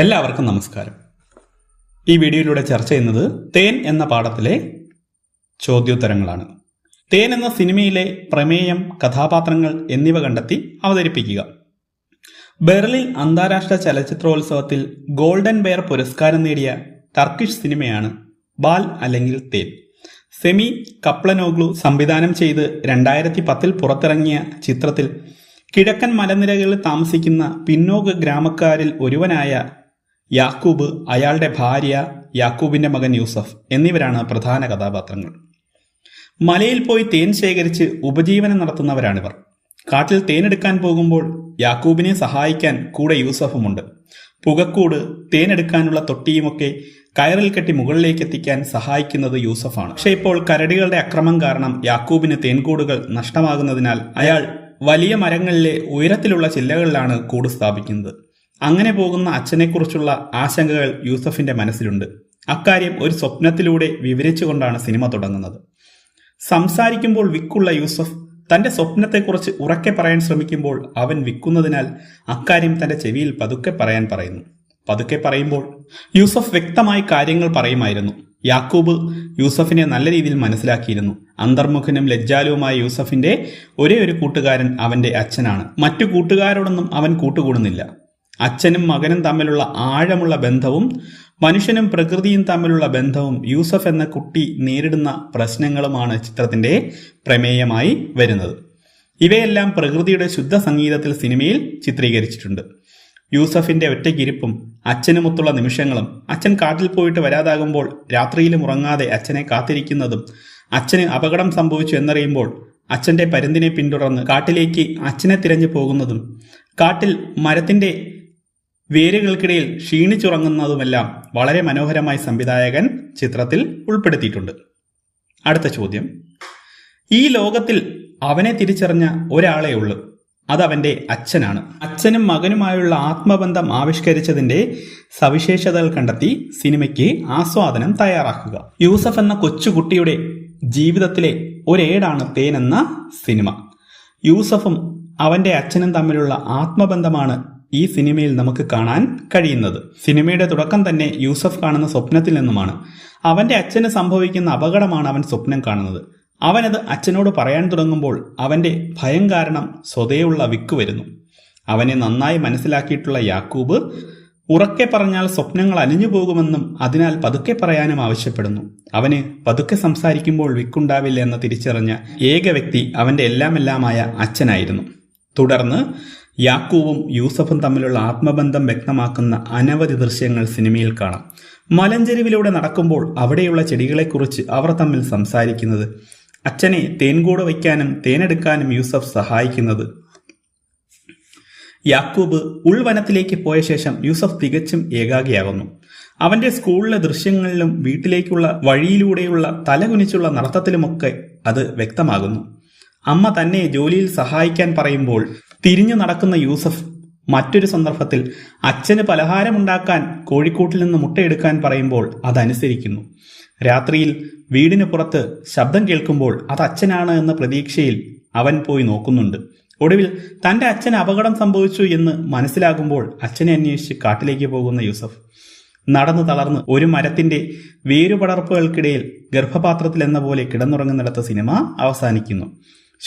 എല്ലാവർക്കും നമസ്കാരം. ഈ വീഡിയോയിലൂടെ ചർച്ച ചെയ്യുന്നത് തേൻ എന്ന പാഠത്തിലെ ചോദ്യോത്തരങ്ങളാണ്. തേൻ എന്ന സിനിമയിലെ പ്രമേയം കഥാപാത്രങ്ങൾ എന്നിവ കണ്ടെത്തി അവതരിപ്പിക്കുക. ബെർലിൻ അന്താരാഷ്ട്ര ചലച്ചിത്രോത്സവത്തിൽ ഗോൾഡൻ ബെയർ പുരസ്കാരം നേടിയ ടർക്കിഷ് സിനിമയാണ് ബാൽ അല്ലെങ്കിൽ തേൻ. സെമി കപ്ലനോഗ്ലു സംവിധാനം ചെയ്ത് രണ്ടായിരത്തി പത്തിൽ പുറത്തിറങ്ങിയ ചിത്രത്തിൽ കിഴക്കൻ മലനിരകളിൽ താമസിക്കുന്ന പിന്നോക്ക ഗ്രാമക്കാരിൽ ഒരുവനായ യാക്കൂബ് അയാളുടെ ഭാര്യ യാക്കൂബിന്റെ മകൻ യൂസഫ് എന്നിവരാണ് പ്രധാന കഥാപാത്രങ്ങൾ. മലയിൽ പോയി തേൻ ശേഖരിച്ച് ഉപജീവനം നടത്തുന്നവരാണിവർ. കാട്ടിൽ തേനെടുക്കാൻ പോകുമ്പോൾ യാക്കൂബിനെ സഹായിക്കാൻ കൂടെ യൂസഫുമുണ്ട്. പുകക്കൂട് തേനെടുക്കാനുള്ള തൊട്ടിയുമൊക്കെ കയറിൽ കെട്ടി മുകളിലേക്ക് എത്തിക്കാൻ സഹായിക്കുന്നത് യൂസഫാണ്. പക്ഷേ ഇപ്പോൾ കരടികളുടെ അക്രമം കാരണം യാക്കൂബിന് തേൻകൂടുകൾ നഷ്ടമാകുന്നതിനാൽ അയാൾ വലിയ മരങ്ങളിലെ ഉയരത്തിലുള്ള ചില്ലകളിലാണ് കൂട് സ്ഥാപിക്കുന്നത്. അങ്ങനെ പോകുന്ന അച്ഛനെക്കുറിച്ചുള്ള ആശങ്കകൾ യൂസഫിന്റെ മനസ്സിലുണ്ട്. അക്കാര്യം ഒരു സ്വപ്നത്തിലൂടെ വിവരിച്ചുകൊണ്ടാണ് സിനിമ തുടങ്ങുന്നത്. സംസാരിക്കുമ്പോൾ വിക്കുള്ള യൂസഫ് തന്റെ സ്വപ്നത്തെക്കുറിച്ച് ഉറക്കെ പറയാൻ ശ്രമിക്കുമ്പോൾ അവൻ വിക്കുന്നതിനാൽ അക്കാര്യം തന്റെ ചെവിയിൽ പതുക്കെ പറയാൻ പറയുന്നു. പതുക്കെ പറയുമ്പോൾ യൂസഫ് വ്യക്തമായി കാര്യങ്ങൾ പറയുമായിരുന്നു. യാക്കൂബ് യൂസഫിനെ നല്ല രീതിയിൽ മനസ്സിലാക്കിയിരുന്നു. അന്തർമുഖനും ലജ്ജാലുവുമായ യൂസഫിന്റെ ഒരേ ഒരു കൂട്ടുകാരൻ അവന്റെ അച്ഛനാണ്. മറ്റു കൂട്ടുകാരോടൊന്നും അവൻ കൂട്ടുകൂടുന്നില്ല. അച്ഛനും മകനും തമ്മിലുള്ള ആഴമുള്ള ബന്ധവും മനുഷ്യനും പ്രകൃതിയും തമ്മിലുള്ള ബന്ധവും യൂസഫ് എന്ന കുട്ടി നേരിടുന്ന പ്രശ്നങ്ങളുമാണ് ചിത്രത്തിന്റെ പ്രമേയമായി വരുന്നത്. ഇവയെല്ലാം പ്രകൃതിയുടെ ശുദ്ധ സംഗീതത്തിൽ സിനിമയിൽ ചിത്രീകരിച്ചിട്ടുണ്ട്. യൂസഫിന്റെ ഒറ്റയ്ക്കിരിപ്പും അച്ഛനുമൊത്തുള്ള നിമിഷങ്ങളും അച്ഛൻ കാട്ടിൽ പോയിട്ട് വരാതാകുമ്പോൾ രാത്രിയിലും ഉറങ്ങാതെ അച്ഛനെ കാത്തിരിക്കുന്നതും അച്ഛന് അപകടം സംഭവിച്ചു എന്നറിയുമ്പോൾ അച്ഛന്റെ പരുന്തിനെ പിന്തുടർന്ന് കാട്ടിലേക്ക് അച്ഛനെ തിരഞ്ഞു പോകുന്നതും കാട്ടിൽ മരത്തിന്റെ വേരുകൾക്കിടയിൽ ക്ഷീണിച്ചുറങ്ങുന്നതുമെല്ലാം വളരെ മനോഹരമായി സംവിധായകൻ ചിത്രത്തിൽ ഉൾപ്പെടുത്തിയിട്ടുണ്ട്. അടുത്ത ചോദ്യം. ഈ ലോകത്തിൽ അവനെ തിരിച്ചറിഞ്ഞ ഒരാളേ ഉള്ളൂ. അതവന്റെ അച്ഛനാണ്. അച്ഛനും മകനുമായുള്ള ആത്മബന്ധം ആവിഷ്കരിച്ചതിന്റെ സവിശേഷതകൾ കണ്ടെത്തി സിനിമയ്ക്ക് ആസ്വാദനം തയ്യാറാക്കുക. യൂസഫ് എന്ന കൊച്ചുകുട്ടിയുടെ ജീവിതത്തിലെ ഒരേടാണ് തേൻ എന്ന സിനിമ. യൂസഫും അവന്റെ അച്ഛനും തമ്മിലുള്ള ആത്മബന്ധമാണ് ഈ സിനിമയിൽ നമുക്ക് കാണാൻ കഴിയുന്നത്. സിനിമയുടെ തുടക്കം തന്നെ യൂസഫ് കാണുന്ന സ്വപ്നത്തിൽ നിന്നുമാണ്. അവന്റെ അച്ഛന് സംഭവിക്കുന്ന അപകടമാണ് അവൻ സ്വപ്നം കാണുന്നത്. അവനത് അച്ഛനോട് പറയാൻ തുടങ്ങുമ്പോൾ അവന്റെ ഭയം കാരണം സ്വതയുള്ള വിക്ക് വരുന്നു. അവനെ നന്നായി മനസ്സിലാക്കിയിട്ടുള്ള യാക്കൂബ് ഉറക്കെ പറഞ്ഞാൽ സ്വപ്നങ്ങൾ അലിഞ്ഞു പോകുമെന്നും അതിനാൽ പതുക്കെ പറയാനും ആവശ്യപ്പെടുന്നു. അവന് പതുക്കെ സംസാരിക്കുമ്പോൾ വിക്കുണ്ടാവില്ല എന്ന് തിരിച്ചറിഞ്ഞ ഏക വ്യക്തി അവന്റെ എല്ലാമെല്ലാമായ അച്ഛനായിരുന്നു. തുടർന്ന് യാക്കൂവും യൂസഫും തമ്മിലുള്ള ആത്മബന്ധം വ്യക്തമാക്കുന്ന അനവധി ദൃശ്യങ്ങൾ സിനിമയിൽ കാണാം. മലഞ്ചെരിവിലൂടെ നടക്കുമ്പോൾ അവിടെയുള്ള ചെടികളെക്കുറിച്ച് അവർ തമ്മിൽ സംസാരിക്കുന്നത് അച്ഛനെ തേൻകൂട് വയ്ക്കാനും തേനെടുക്കാനും യൂസഫ് സഹായിക്കുന്നത്. യാക്കൂബ് ഉൾവനത്തിലേക്ക് പോയ ശേഷം യൂസഫ് തികച്ചും ഏകാഗിയാകുന്നു. അവന്റെ സ്കൂളിലെ ദൃശ്യങ്ങളിലും വീട്ടിലേക്കുള്ള വഴിയിലൂടെയുള്ള തലകുനിച്ചുള്ള നടത്തത്തിലുമൊക്കെ അത് വ്യക്തമാകുന്നു. അമ്മ തന്നെ ജോലിയിൽ സഹായിക്കാൻ പറയുമ്പോൾ തിരിഞ്ഞു നടക്കുന്ന യൂസഫ് മറ്റൊരു സന്ദർഭത്തിൽ അച്ഛന് പലഹാരമുണ്ടാക്കാൻ കോഴിക്കോട്ടിൽ നിന്ന് മുട്ടയെടുക്കാൻ പറയുമ്പോൾ അതനുസരിക്കുന്നു. രാത്രിയിൽ വീടിന് പുറത്ത് ശബ്ദം കേൾക്കുമ്പോൾ അത് അച്ഛനാണ് എന്ന പ്രതീക്ഷയിൽ അവൻ പോയി നോക്കുന്നുണ്ട്. ഒടുവിൽ തന്റെ അച്ഛന് അപകടം സംഭവിച്ചു എന്ന് മനസ്സിലാകുമ്പോൾ അച്ഛനെ അന്വേഷിച്ച് കാട്ടിലേക്ക് പോകുന്ന യൂസഫ്. നടന്നു തളർന്ന് ഒരു മരത്തിന്റെ വേരുപടർപ്പുകൾക്കിടയിൽ ഗർഭപാത്രത്തിൽ എന്ന പോലെ കിടന്നുറങ്ങുന്നിടത്ത് സിനിമ അവസാനിക്കുന്നു.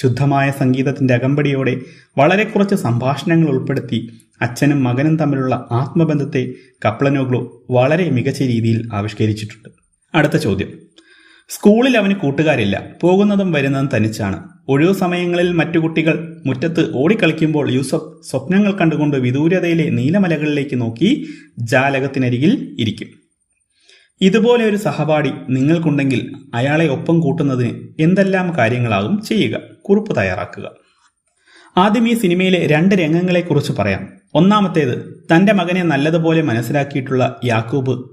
ശുദ്ധമായ സംഗീതത്തിന്റെ അകമ്പടിയോടെ വളരെ കുറച്ച് സംഭാഷണങ്ങൾ ഉൾപ്പെടുത്തി അച്ഛനും മകനും തമ്മിലുള്ള ആത്മബന്ധത്തെ കപ്ലനോഗ്ലോ വളരെ മികച്ച രീതിയിൽ ആവിഷ്കരിച്ചിട്ടുണ്ട്. അടുത്ത ചോദ്യം. സ്കൂളിൽ അവന് കൂട്ടുകാരില്ല. പോകുന്നതും വരുന്നതും തനിച്ചാണ്. ഒഴിവു സമയങ്ങളിൽ മറ്റു കുട്ടികൾ മുറ്റത്ത് ഓടിക്കളിക്കുമ്പോൾ യൂസഫ് സ്വപ്നങ്ങൾ കണ്ടുകൊണ്ട് വിദൂരതയിലെ നീലമലകളിലേക്ക് നോക്കി ജാലകത്തിനരികിൽ ഇരിക്കും. ഇതുപോലെ ഒരു സഹപാഠി നിങ്ങൾക്കുണ്ടെങ്കിൽ അയാളെ ഒപ്പം കൂട്ടുന്നതിന് എന്തെല്ലാം കാര്യങ്ങളാകും ചെയ്യുക കുറിപ്പ് തയ്യാറാക്കുക. ആദ്യം ഈ സിനിമയിലെ രണ്ട് രംഗങ്ങളെക്കുറിച്ച് പറയാം. ഒന്നാമത്തേത് തന്റെ മകനെ നല്ലതുപോലെ മനസ്സിലാക്കിയിട്ടുള്ള യാക്കൂബ്.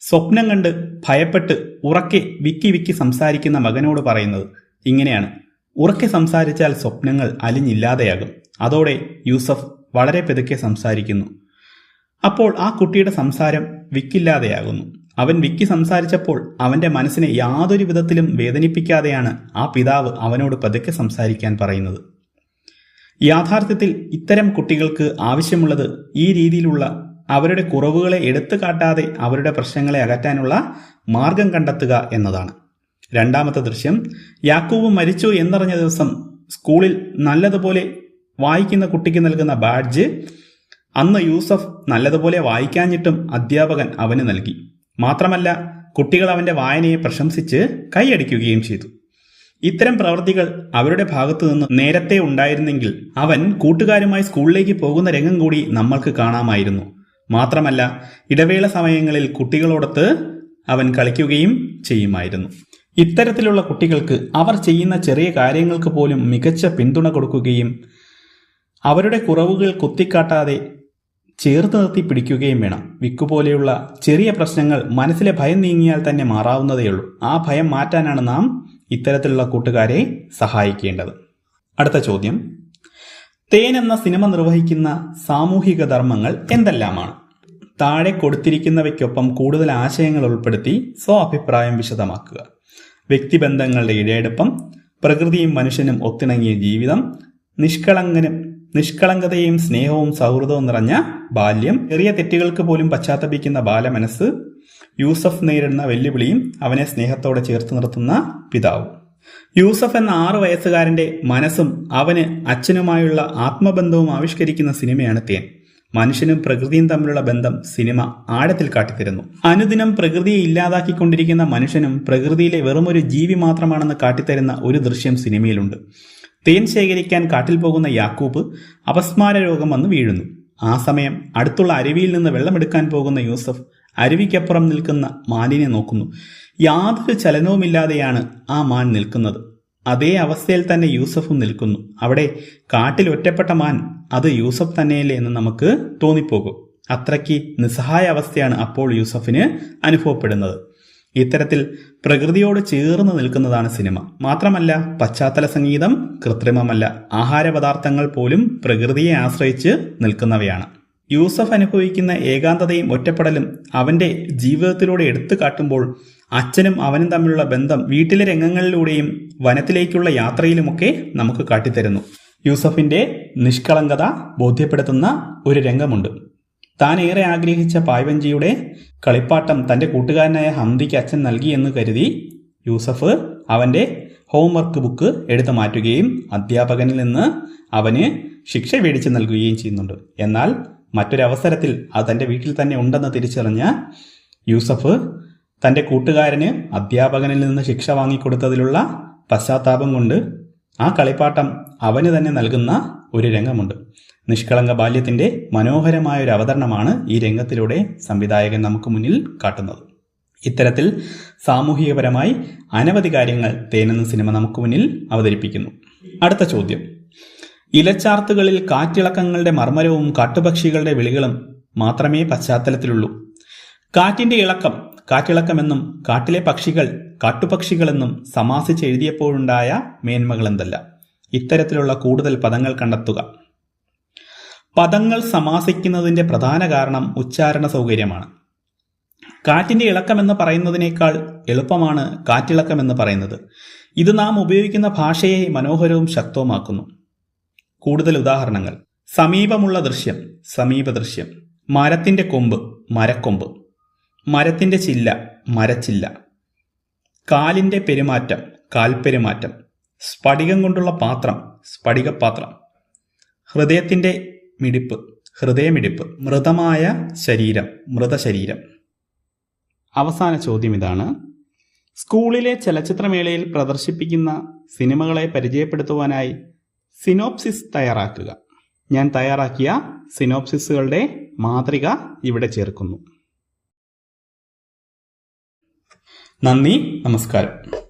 സ്വപ്നം കണ്ട് ഭയപ്പെട്ട് ഉറക്കെ വിക്കി വിക്കി സംസാരിക്കുന്ന മകനോട് പറയുന്നത് ഇങ്ങനെയാണ്. ഉറക്കെ സംസാരിച്ചാൽ സ്വപ്നങ്ങൾ അലിഞ്ഞില്ലാതെയാകും. അതോടെ യൂസഫ് വളരെ പെതുക്കെ സംസാരിക്കുന്നു. അപ്പോൾ ആ കുട്ടിയുടെ സംസാരം വിക്കില്ലാതെയാകുന്നു. അവൻ വിക്കി സംസാരിച്ചപ്പോൾ അവന്റെ മനസ്സിനെ യാതൊരു വിധത്തിലും വേദനിപ്പിക്കാതെയാണ് ആ പിതാവ് അവനോട് പതുക്കെ സംസാരിക്കാൻ പറയുന്നത്. യാഥാർത്ഥ്യത്തിൽ ഇത്തരം കുട്ടികൾക്ക് ആവശ്യമുള്ളത് ഈ രീതിയിലുള്ള അവരുടെ കുറവുകളെ എടുത്തു കാട്ടാതെ അവരുടെ പ്രശ്നങ്ങളെ അകറ്റാനുള്ള മാർഗം കണ്ടെത്തുക എന്നതാണ്. രണ്ടാമത്തെ ദൃശ്യം യാക്കൂബ് മരിച്ചു എന്നറിഞ്ഞ ദിവസം സ്കൂളിൽ നല്ലതുപോലെ വായിക്കുന്ന കുട്ടിക്ക് നൽകുന്ന ബാഡ്ജ് അന്ന് യൂസഫ് നല്ലതുപോലെ വായിക്കാഞ്ഞിട്ടും അധ്യാപകൻ അവന് നൽകി. മാത്രമല്ല കുട്ടികൾ അവന്റെ വായനയെ പ്രശംസിച്ച് കൈയടിക്കുകയും ചെയ്തു. ഇത്തരം പ്രവൃത്തികൾ അവരുടെ ഭാഗത്തു നിന്ന് നേരത്തെ ഉണ്ടായിരുന്നെങ്കിൽ അവൻ കൂട്ടുകാരുമായി സ്കൂളിലേക്ക് പോകുന്ന രംഗം കൂടി നമ്മൾക്ക് കാണാമായിരുന്നു. മാത്രമല്ല ഇടവേള സമയങ്ങളിൽ കുട്ടികളോടൊത്ത് അവൻ കളിക്കുകയും ചെയ്യുമായിരുന്നു. ഇത്തരത്തിലുള്ള കുട്ടികൾക്ക് അവർ ചെയ്യുന്ന ചെറിയ കാര്യങ്ങൾക്ക് പോലും മികച്ച പിന്തുണ കൊടുക്കുകയും അവരുടെ കുറവുകൾ കുത്തിക്കാട്ടാതെ ചേർത്ത് നിർത്തി പിടിക്കുകയും വേണം. വിക്കുപോലെയുള്ള ചെറിയ പ്രശ്നങ്ങൾ മനസ്സിലെ ഭയം നീങ്ങിയാൽ തന്നെ മാറാവുന്നതേയുള്ളൂ ആ ഭയം മാറ്റാനാണ് നാം ഇത്തരത്തിലുള്ള കൂട്ടുകാരെ സഹായിക്കേണ്ടത്. അടുത്ത ചോദ്യം. തേൻ എന്ന സിനിമ നിർവഹിക്കുന്ന സാമൂഹിക ധർമ്മങ്ങൾ എന്തെല്ലാമാണ്? താഴെ കൊടുത്തിരിക്കുന്നവയ്ക്കൊപ്പം കൂടുതൽ ആശയങ്ങൾ ഉൾപ്പെടുത്തി സ്വ അഭിപ്രായം വിശദമാക്കുക. വ്യക്തിബന്ധങ്ങളുടെ ഇഴയെടുപ്പം പ്രകൃതിയും മനുഷ്യനും ഒത്തിണങ്ങിയ ജീവിതം നിഷ്കളങ്കനും നിഷ്കളങ്കതയും സ്നേഹവും സൗഹൃദവും നിറഞ്ഞ ബാല്യം. ചെറിയ തെറ്റുകൾക്ക് പോലും പശ്ചാത്തപിക്കുന്ന ബാലമനസ് യൂസഫ് നേരിടുന്ന വെല്ലുവിളിയും അവനെ സ്നേഹത്തോടെ ചേർത്ത് നിർത്തുന്ന പിതാവും. യൂസഫ് എന്ന ആറു വയസ്സുകാരന്റെ മനസ്സും അവന് അച്ഛനുമായുള്ള ആത്മബന്ധവും ആവിഷ്കരിക്കുന്ന സിനിമയാണ് തേൻ. മനുഷ്യനും പ്രകൃതിയും തമ്മിലുള്ള ബന്ധം സിനിമ ആഴത്തിൽ കാട്ടിത്തരുന്നു. അനുദിനം പ്രകൃതിയെ ഇല്ലാതാക്കിക്കൊണ്ടിരിക്കുന്ന മനുഷ്യനും പ്രകൃതിയിലെ വെറുമൊരു ജീവി മാത്രമാണെന്ന് കാട്ടിത്തരുന്ന ഒരു ദൃശ്യം സിനിമയിലുണ്ട്. തേൻ ശേഖരിക്കാൻ കാട്ടിൽ പോകുന്ന യാക്കൂബ് അപസ്മാര രോഗം വന്ന് വീഴുന്നു. ആ സമയം അടുത്തുള്ള അരുവിയിൽ നിന്ന് വെള്ളമെടുക്കാൻ പോകുന്ന യൂസഫ് അരുവിക്കപ്പുറം നിൽക്കുന്ന മാനിനെ നോക്കുന്നു. യാതൊരു ചലനവുമില്ലാതെയാണ് ആ മാൻ നിൽക്കുന്നത്. അതേ അവസ്ഥയിൽ തന്നെ യൂസഫും നിൽക്കുന്നു. അവിടെ കാട്ടിൽ ഒറ്റപ്പെട്ട മാൻ അത് യൂസഫ് തന്നെയല്ലേ എന്ന് നമുക്ക് തോന്നിപ്പോകും. അത്രയ്ക്ക് നിസ്സഹായ അവസ്ഥയാണ് അപ്പോൾ യൂസഫിന് അനുഭവപ്പെടുന്നത്. ഇത്തരത്തിൽ പ്രകൃതിയോട് ചേർന്ന് നിൽക്കുന്നതാണ് സിനിമ. മാത്രമല്ല പശ്ചാത്തല സംഗീതം കൃത്രിമമല്ല. ആഹാരപദാർത്ഥങ്ങൾ പോലും പ്രകൃതിയെ ആശ്രയിച്ച് നിൽക്കുന്നവയാണ്. യൂസഫ് അനുഭവിക്കുന്ന ഏകാന്തതയും ഒറ്റപ്പെടലും അവന്റെ ജീവിതത്തിലൂടെ എടുത്തു കാട്ടുമ്പോൾ അച്ഛനും അവനും തമ്മിലുള്ള ബന്ധം വീട്ടിലെ രംഗങ്ങളിലൂടെയും വനത്തിലേക്കുള്ള യാത്രയിലുമൊക്കെ നമുക്ക് കാട്ടിത്തരുന്നു. യൂസഫിന്റെ നിഷ്കളങ്കത ബോധ്യപ്പെടുത്തുന്ന ഒരു രംഗമുണ്ട്. താൻ ഏറെ ആഗ്രഹിച്ച പായ്വഞ്ചിയുടെ കളിപ്പാട്ടം തന്റെ കൂട്ടുകാരനായ ഹംദിക്ക് അച്ഛൻ നൽകി എന്ന് കരുതി യൂസഫ് അവന്റെ ഹോംവർക്ക് ബുക്ക് എടുത്തു മാറ്റുകയും അധ്യാപകനിൽ നിന്ന് അവന് ശിക്ഷ മേടിച്ച് നൽകുകയും ചെയ്യുന്നുണ്ട്. എന്നാൽ മറ്റൊരവസരത്തിൽ അത് തന്റെ വീട്ടിൽ തന്നെ ഉണ്ടെന്ന് തിരിച്ചറിഞ്ഞ യൂസഫ് തന്റെ കൂട്ടുകാരന് അധ്യാപകനിൽ നിന്ന് ശിക്ഷ വാങ്ങിക്കൊടുത്തതിലുള്ള പശ്ചാത്താപം കൊണ്ട് ആ കളിപ്പാട്ടം അവന് തന്നെ നൽകുന്ന ഒരു രംഗമുണ്ട്. നിഷ്കളങ്ക ബാല്യത്തിന്റെ മനോഹരമായ ഒരു അവതരണമാണ് ഈ രംഗത്തിലൂടെ സംവിധായകൻ നമുക്ക് മുന്നിൽ കാട്ടുന്നത്. ഇത്തരത്തിൽ സാമൂഹികപരമായി അനവധി കാര്യങ്ങൾ തേനെന്ന സിനിമ നമുക്ക് മുന്നിൽ അവതരിപ്പിക്കുന്നു. അടുത്ത ചോദ്യം. ഇലച്ചാർത്തുകളിൽ കാറ്റിളക്കങ്ങളുടെ മർമ്മരവും കാട്ടുപക്ഷികളുടെ വിളികളും മാത്രമേ പശ്ചാത്തലത്തിലുള്ളൂ. കാറ്റിന്റെ ഇളക്കം കാറ്റിളക്കമെന്നും കാട്ടിലെ പക്ഷികൾ കാട്ടുപക്ഷികളെന്നും സമാസിച്ച് എഴുതിയപ്പോഴുണ്ടായ മേന്മകൾ എന്തല്ല ഇത്തരത്തിലുള്ള കൂടുതൽ പദങ്ങൾ കണ്ടെത്തുക. പദങ്ങൾ സമാസിക്കുന്നതിന്റെ പ്രധാന കാരണം ഉച്ചാരണ സൗകര്യമാണ്. കാറ്റിന്റെ ഇളക്കമെന്ന് പറയുന്നതിനേക്കാൾ എളുപ്പമാണ് കാറ്റിളക്കം എന്ന് പറയുന്നത്. ഇത് നാം ഉപയോഗിക്കുന്ന ഭാഷയെ മനോഹരവും ശക്തവുമാക്കുന്നു. കൂടുതൽ ഉദാഹരണങ്ങൾ. സമീപമുള്ള ദൃശ്യം സമീപ ദൃശ്യം. മരത്തിന്റെ കൊമ്പ് മരക്കൊമ്പ്. മരത്തിന്റെ ചില്ല മരച്ചില്ല. കാലിന്റെ പെരുമാറ്റം കാൽപെരുമാറ്റം. സ്ഫടികം കൊണ്ടുള്ള പാത്രം സ്ഫടികപാത്രം ഹൃദയത്തിന്റെ മിടിപ്പ് ഹൃദയമിടിപ്പ് മൃതമായ ശരീരം മൃതശരീരം. അവസാന ചോദ്യം ഇതാണ്. സ്കൂളിലെ ചലച്ചിത്രമേളയിൽ പ്രദർശിപ്പിക്കുന്ന സിനിമകളെ പരിചയപ്പെടുത്തുവാനായി സിനോപ്സിസ് തയ്യാറാക്കുക. ഞാൻ തയ്യാറാക്കിയ സിനോപ്സിസുകളുടെ മാതൃക ഇവിടെ ചേർക്കുന്നു. നന്ദി നമസ്കാരം.